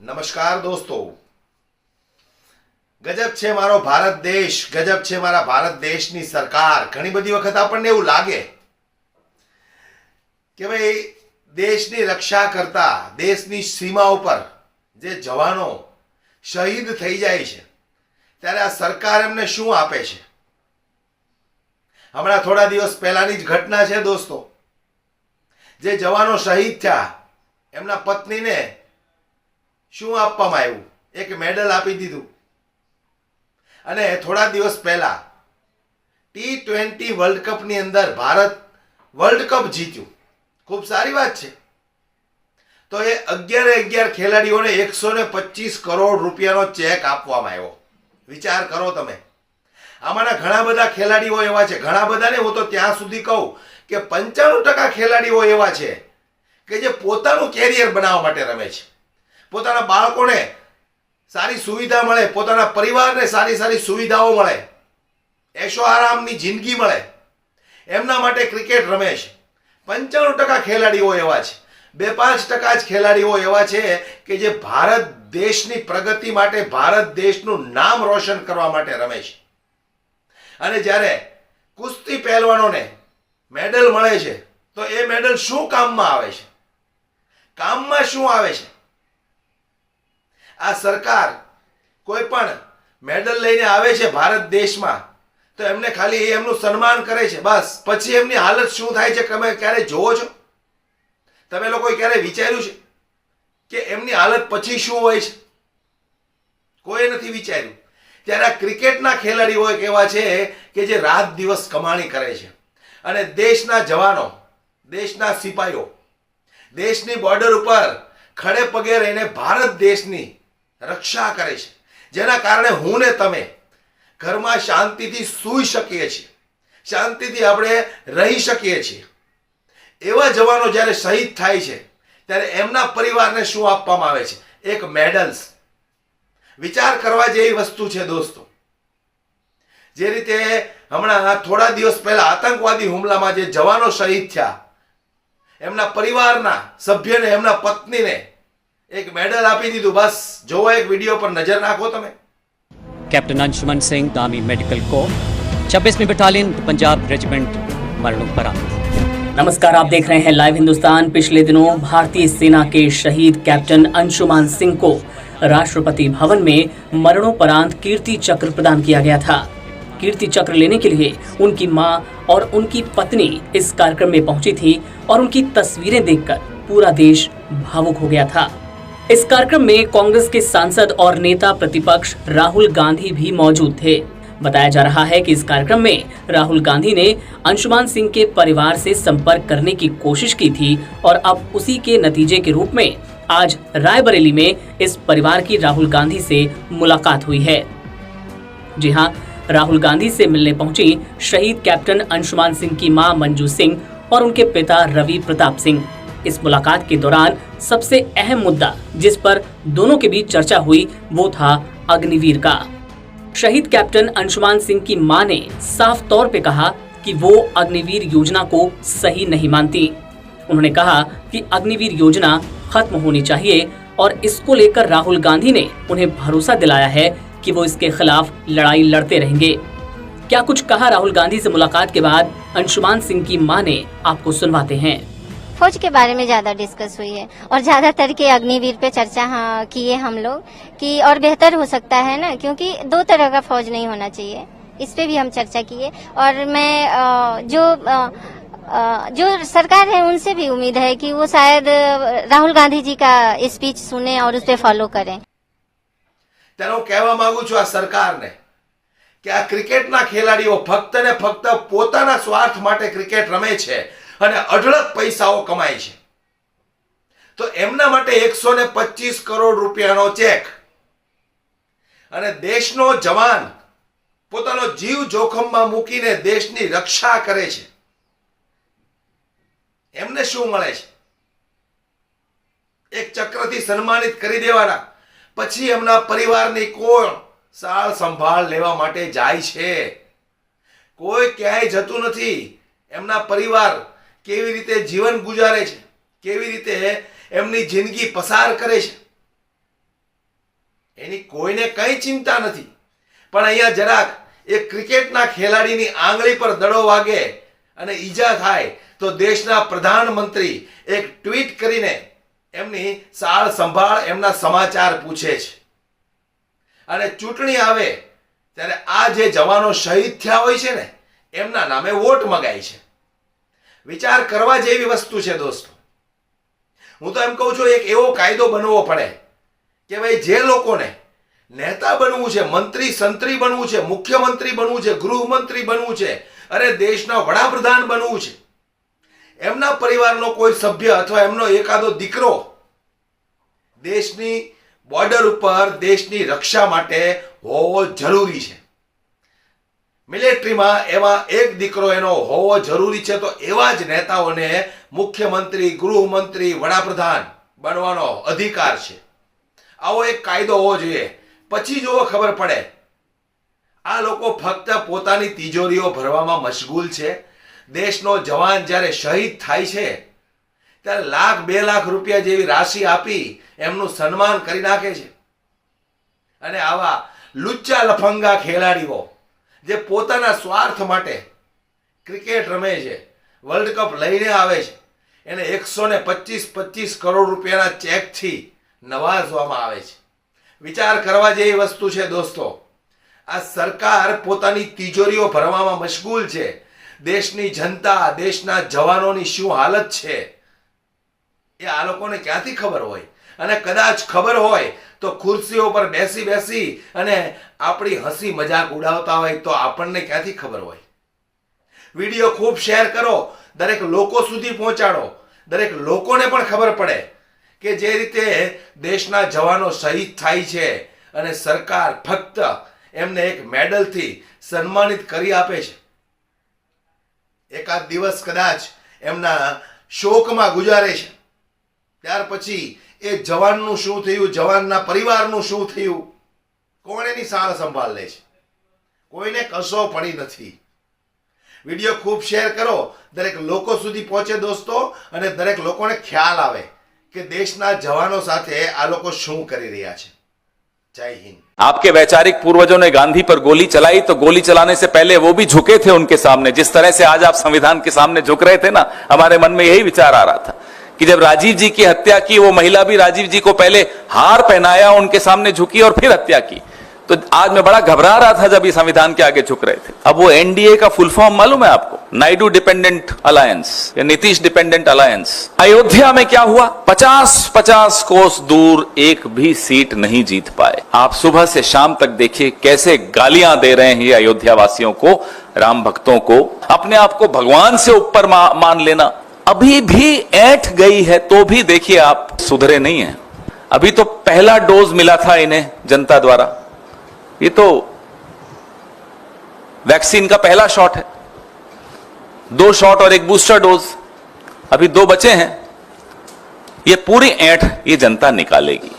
નમસ્કાર દોસ્તો. ગજબ છે મારો ભારત દેશ, ગજબ છે મારા ભારત દેશની સરકાર. ઘણી બધી વખત આપણને એવું લાગે કે ભાઈ, દેશની રક્ષા કરતા, દેશની સીમા ઉપર જે જવાનો શહીદ થઈ જાય છે, ત્યારે આ સરકાર એમને શું આપે છે? હમણાં થોડા દિવસ પહેલાની જ ઘટના છે દોસ્તો. જે જવાનો શહીદ થયા, એમના પત્નીને શું આપવામાં આવ્યું? એક મેડલ આપી દીધું. અને થોડા દિવસ પહેલા ટી ટ્વેન્ટી વર્લ્ડ કપની અંદર ભારત વર્લ્ડ કપ જીત્યું. ખૂબ સારી વાત છે. તો એ અગિયારે અગિયાર ખેલાડીઓને એકસો ને પચીસ કરોડ રૂપિયાનો ચેક આપવામાં આવ્યો. વિચાર કરો તમે. આમાંના ઘણા બધા ખેલાડીઓ એવા છે. ઘણા બધાને હું તો ત્યાં સુધી કહું કે પંચાણું ટકા ખેલાડીઓ એવા છે કે જે પોતાનું કેરિયર બનાવવા માટે રમે છે. પોતાના બાળકોને સારી સુવિધા મળે, પોતાના પરિવારને સારી સારી સુવિધાઓ મળે એશો આરામની જિંદગી મળે. એમના માટે ક્રિકેટ રમે છે. પંચાણું ટકા ખેલાડીઓ એવા છે. બે પાંચ ટકા જ ખેલાડીઓ એવા છે કે જે ભારત દેશની પ્રગતિ માટે, ભારત દેશનું નામ રોશન કરવા માટે રમે છે. અને જ્યારે કુસ્તી પહેલવાનોને મેડલ મળે છે, તો એ મેડલ શું કામમાં આવે છે? કામમાં શું આવે છે? આ સરકાર કોઈ પણ મેડલ લઈને આવે છે ભારત દેશમાં, તો એમને ખાલી એમનું સન્માન કરે છે, બસ. પછી એમની હાલત શું થાય છે તમે ક્યારે જોવો છો? તમે લોકોએ ક્યારે વિચાર્યું છે કે એમની હાલત પછી શું હોય છે? કોઈ નથી વિચાર્યું. ત્યારે આ ક્રિકેટના ખેલાડીઓ એવા છે કે જે રાત દિવસ કમાણી કરે છે. અને દેશના જવાનો, દેશના સિપાહીઓ દેશની બોર્ડર ઉપર ખડે પગે રહીને ભારત દેશની રક્ષા કરે છે. જેના કારણે હું ને તમે ઘરમાં શાંતિથી સૂઈ શકીએ છીએ. શાંતિથી આપણે રહી શકીએ છીએ. એવા જવાનો જ્યારે શહીદ થાય છે, ત્યારે એમના પરિવારને શું આપવામાં આવે છે? એક મેડલ્સ વિચાર કરવા જેવી વસ્તુ છે દોસ્તો. જે રીતે હમણાં થોડા દિવસ પહેલા આતંકવાદી હુમલામાં જે જવાનો શહીદ થયા, એમના પરિવારના સભ્યને, એમના પત્નીને એક મેડલ આપી દીધું બસ જોવો એક વિડીયો પર નજર નાખો તમે कैप्टन अंशुमन सिंह दामी medical corps छब्बीसवीं battalion Punjab regiment मरणोपरांत नमस्कार आप देख रहे हैं लाइव हिंदुस्तान पिछले दिनों भारतीय सेना के शहीद कैप्टन अंशुमान सिंह को राष्ट्रपति भवन में मरणोपरांत कीर्ति चक्र प्रदान किया गया था कीर्ति चक्र लेने के लिए उनकी मां और उनकी पत्नी इस कार्यक्रम में पहुंची थी और उनकी तस्वीरें देखकर पूरा देश भावुक हो गया था इस कार्यक्रम में कांग्रेस के सांसद और नेता प्रतिपक्ष राहुल गांधी भी मौजूद थे। बताया जा रहा है कि इस कार्यक्रम में राहुल गांधी ने अंशुमान सिंह के परिवार से संपर्क करने की कोशिश की थी और अब उसी के नतीजे के रूप में आज रायबरेली में इस परिवार की राहुल गांधी से मुलाकात हुई है। जी हाँ राहुल गांधी से मिलने पहुँची शहीद कैप्टन अंशुमान सिंह की माँ मंजू सिंह और उनके पिता रवि प्रताप सिंह। इस मुलाकात के दौरान सबसे अहम मुद्दा जिस पर दोनों के बीच चर्चा हुई, वो था अग्निवीर का। शहीद कैप्टन अंशुमान सिंह की माँ ने साफ़ तौर पे कहा कि वो अग्निवीर योजना को सही नहीं मानती। उन्होंने कहा कि अग्निवीर योजना खत्म होनी चाहिए और इसको लेकर राहुल गांधी ने उन्हें भरोसा दिलाया है कि वो इसके खिलाफ लड़ाई लड़ते रहेंगे। क्या कुछ कहा राहुल गांधी से मुलाकात के बाद अंशुमान सिंह की माँ ने? आपको सुनवाते हैं। फौज के बारे में ज्यादा डिस्कस हुई है और ज्यादातर के अग्निवीर पे चर्चा हाँ, किए हम लोग कि और बेहतर हो सकता है ना क्योंकि दो तरह का फौज नहीं होना चाहिए इस पे भी हम चर्चा किए और मैं अ, जो अ, अ, जो सरकार है उनसे भी उम्मीद है कि वो शायद अ, राहुल गांधी जी का स्पीच सुने और उस पर फॉलो करें ત્યારે હું કહેવા માંગુ છું આ સરકારને કે આ ક્રિકેટના ખેલાડીઓ ફક્ત ને ફક્ત પોતાના સ્વાર્થ માટે ક્રિકેટ રમે છે અને અઢળક પૈસાઓ કમાય છે. તો એમના માટે એકસો ને પચીસ કરોડ રૂપિયાનો ચેક. અને દેશનો જવાન પોતાનો જીવ જોખમમાં મૂકીને દેશની રક્ષા કરે છે. એમને શું મળે છે? એક ચક્રથી સન્માનિત કરી દેવાના. પછી એમના પરિવારની કોણ સાળ સંભાળ લેવા માટે જાય છે? કોઈ ક્યાંય જતું નથી. એમના પરિવાર કેવી રીતે જીવન ગુજારે છે? કેવી રીતે એમની જિંદગી પસાર કરે છે? એની કોઈને કઈ ચિંતા નથી. પણ અહીંયા જરાક એક ક્રિકેટના ખેલાડીની આંગળી પર દડો વાગે અને ઈજા થાય તો દેશના પ્રધાનમંત્રી એક ટ્વીટ કરીને એમની સાર સંભાળ, એમના સમાચાર પૂછે છે. અને ચૂંટણી આવે ત્યારે આ જે જવાનો શહીદ થયા હોય છે ને, એમના નામે વોટ મગાય છે. વિચાર કરવા જેવી વસ્તુ છે દોસ્તો. હું તો એમ કહું છું, એક એવો કાયદો બનવો પડે કે ભાઈ જે લોકોને નેતા બનવું છે, મંત્રી, સંત્રી બનવું છે, મુખ્યમંત્રી બનવું છે, ગૃહમંત્રી બનવું છે, અરે દેશના વડાપ્રધાન બનવું છે, એમના પરિવારનો કોઈ સભ્ય અથવા એમનો એકાદો દીકરો દેશની બોર્ડર ઉપર દેશની રક્ષા માટે હોવો જરૂરી છે. મિલિટરીમાં એમાં એક દીકરો એનો હોવો જરૂરી છે તો એવા જ નેતાઓને મુખ્યમંત્રી, ગૃહમંત્રી, વડાપ્રધાન બનવાનો અધિકાર છે. આવો એક કાયદો હોવો જોઈએ. પછી જો ખબર પડે. આ લોકો ફક્ત પોતાની તિજોરીઓ ભરવામાં મશગુલ છે. દેશનો જવાન જ્યારે શહીદ થાય છે, ત્યારે લાખ બે લાખ રૂપિયા જેવી રાશિ આપી એમનું સન્માન કરી નાખે છે. અને આવા લુચ્ચા લફંગા ખેલાડીઓ જે પોતાના સ્વાર્થ માટે ક્રિકેટ રમે છે વર્લ્ડ કપ લઈને આવે છે, એને એકસો ને પચીસ પચીસ કરોડ રૂપિયાના ચેકથી નવાજવામાં આવે છે. વિચાર કરવા જેવી વસ્તુ છે દોસ્તો, આ સરકાર પોતાની તિજોરીઓ ભરવામાં મશગુલ છે. દેશની જનતા, દેશના જવાનોની શું હાલત છે, એ આ લોકોને ક્યાંથી ખબર હોય? અને કદાચ ખબર હોય તો ખુરશીઓ પર બેસી બેસી અને આપણી હસી મજાક ઉડાવતા હોય તો આપણને ક્યાંથી ખબર હોય? વીડિયો ખૂબ શેર કરો, દરેક લોકો સુધી પહોંચાડો. દરેક લોકોને પણ ખબર પડે કે જે રીતે દેશના જવાનો શહીદ થાય છે અને સરકાર ફક્ત એમને એક મેડલથી સન્માનિત કરી આપે છે. એકાદ દિવસ કદાચ એમના શોકમાં ગુજારે છે. ત્યાર પછી એ જવાનનું શું થયું જવાનના પરિવારનું શું થયું કોણ એની સાર સંભાળ લે છે કોઈને કશો પડી નથી વિડીયો ખૂબ શેર કરો દરેક લોકો સુધી પહોંચે દોસ્તો અને દરેક લોકોને ખ્યાલ આવે કે દેશના જવાનો સાથે આ લોકો શું કરી રહ્યા છે જય હિન્દ आपके वैचारिक पूर्वजों ने गांधी पर गोली चलाई तो गोली चलाने से पहले वो भी झुके थे उनके सामने जिस तरह से आज आप संविधान के सामने झुक रहे थे ना हमारे मन में यही विचार आ रहा था कि जब राजीव जी की हत्या की, वो महिला भी राजीव जी को पहले हार पहनाया, उनके सामने झुकी और फिर हत्या की। तो आज मैं बड़ा घबरा रहा था जब ये संविधान के आगे झुक रहे थे। अब वो एनडीए का फुल फॉर्म मालूम है आपको? नायडू डिपेंडेंट अलायंस या नीतीश डिपेंडेंट अलायंस अयोध्या में क्या हुआ? पचास पचास कोस दूर एक भी सीट नहीं जीत पाए। आप सुबह से शाम तक देखिए कैसे गालियाँ दे रहे हैं ये अयोध्या वासियों को, राम भक्तों को। अपने आप को भगवान से ऊपर मान लेना। अभी भी ऐठ गई है तो भी देखिए आप सुधरे नहीं है। अभी तो पहला डोज मिला था इन्हें जनता द्वारा। ये तो वैक्सीन का पहला शॉट है। दो शॉट और एक बूस्टर डोज। अभी दो बचे हैं। ये पूरी ऐठ ये जनता निकालेगी।